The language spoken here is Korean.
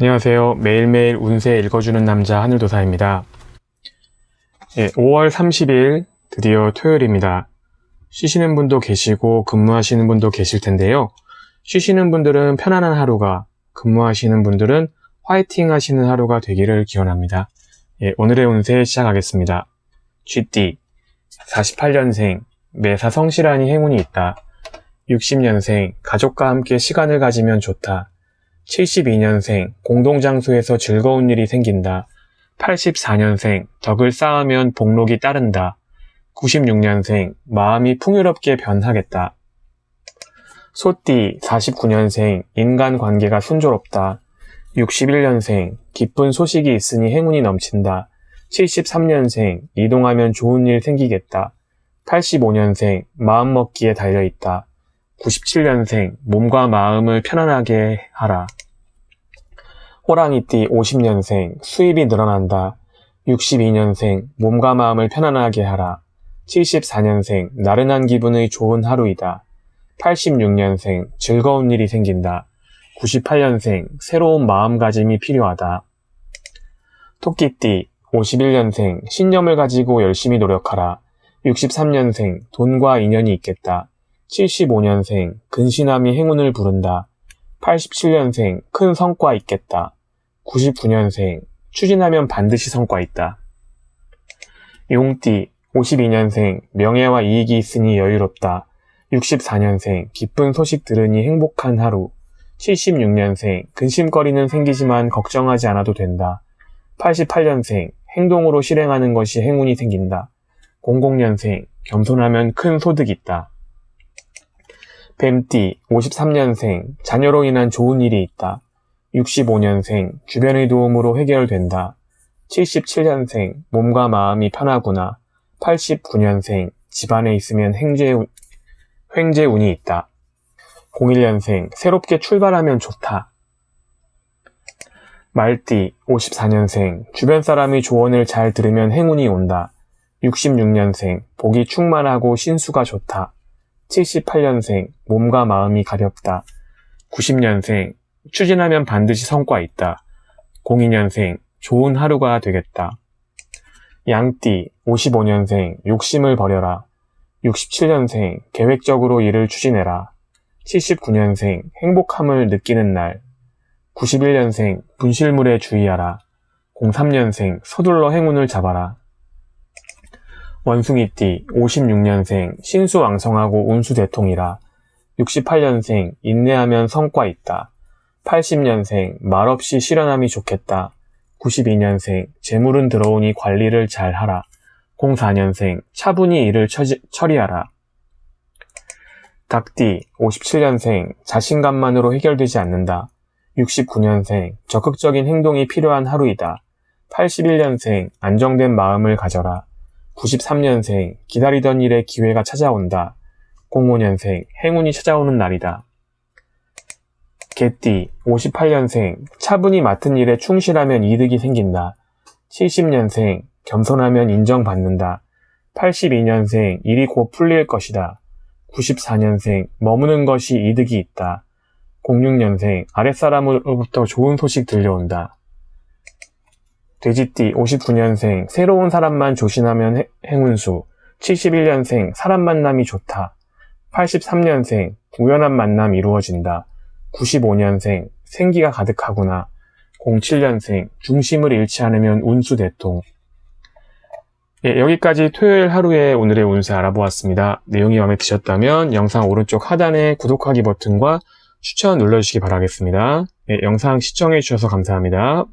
안녕하세요. 매일매일 운세 읽어주는 남자 하늘도사입니다. 예, 5월 30일 드디어 토요일입니다. 쉬시는 분도 계시고 근무하시는 분도 계실 텐데요. 쉬시는 분들은 편안한 하루가, 근무하시는 분들은 화이팅 하시는 하루가 되기를 기원합니다. 예, 오늘의 운세 시작하겠습니다. 쥐띠, 48년생, 매사 성실하니 행운이 있다. 60년생, 가족과 함께 시간을 가지면 좋다. 72년생, 공동장소에서 즐거운 일이 생긴다. 84년생, 덕을 쌓으면 복록이 따른다. 96년생, 마음이 풍요롭게 변하겠다. 소띠, 49년생, 인간관계가 순조롭다. 61년생, 기쁜 소식이 있으니 행운이 넘친다. 73년생, 이동하면 좋은 일 생기겠다. 85년생, 마음먹기에 달려있다. 97년생, 몸과 마음을 편안하게 하라. 호랑이띠 50년생, 수입이 늘어난다. 62년생, 몸과 마음을 편안하게 하라. 74년생, 나른한 기분의 좋은 하루이다. 86년생, 즐거운 일이 생긴다. 98년생, 새로운 마음가짐이 필요하다. 토끼띠 51년생, 신념을 가지고 열심히 노력하라. 63년생, 돈과 인연이 있겠다. 75년생, 근신함이 행운을 부른다. 87년생, 큰 성과 있겠다. 99년생, 추진하면 반드시 성과 있다. 용띠, 52년생, 명예와 이익이 있으니 여유롭다. 64년생, 기쁜 소식 들으니 행복한 하루. 76년생, 근심거리는 생기지만 걱정하지 않아도 된다. 88년생, 행동으로 실행하는 것이 행운이 생긴다. 00년생, 겸손하면 큰 소득 있다. 뱀띠 53년생 자녀로 인한 좋은 일이 있다. 65년생 주변의 도움으로 해결된다. 77년생 몸과 마음이 편하구나. 89년생 집안에 있으면 횡재, 횡재운이 있다. 01년생 새롭게 출발하면 좋다. 말띠 54년생 주변 사람의 조언을 잘 들으면 행운이 온다. 66년생 복이 충만하고 신수가 좋다. 78년생, 몸과 마음이 가볍다. 90년생, 추진하면 반드시 성과 있다. 02년생, 좋은 하루가 되겠다. 양띠, 55년생, 욕심을 버려라. 67년생, 계획적으로 일을 추진해라. 79년생, 행복함을 느끼는 날. 91년생, 분실물에 주의하라. 03년생, 서둘러 행운을 잡아라. 원숭이띠 56년생 신수왕성하고 운수대통이라 68년생 인내하면 성과 있다. 80년생 말없이 실현함이 좋겠다. 92년생 재물은 들어오니 관리를 잘 하라. 04년생 차분히 일을 처지, 처리하라. 닭띠 57년생 자신감만으로 해결되지 않는다. 69년생 적극적인 행동이 필요한 하루이다. 81년생 안정된 마음을 가져라. 93년생 기다리던 일에 기회가 찾아온다. 05년생 행운이 찾아오는 날이다. 개띠 58년생 차분히 맡은 일에 충실하면 이득이 생긴다. 70년생 겸손하면 인정받는다. 82년생 일이 곧 풀릴 것이다. 94년생 머무는 것이 이득이 있다. 06년생 아랫사람으로부터 좋은 소식 들려온다. 돼지띠 59년생 새로운 사람만 조심하면 해- 행운수 71년생 사람 만남이 좋다 83년생 우연한 만남 이루어진다 95년생 생기가 가득하구나 07년생 중심을 잃지 않으면 운수 대통 예, 여기까지 토요일 하루의 오늘의 운세 알아보았습니다. 내용이 마음에 드셨다면 영상 오른쪽 하단의 구독하기 버튼과 추천 눌러주시기 바라겠습니다. 예, 영상 시청해주셔서 감사합니다.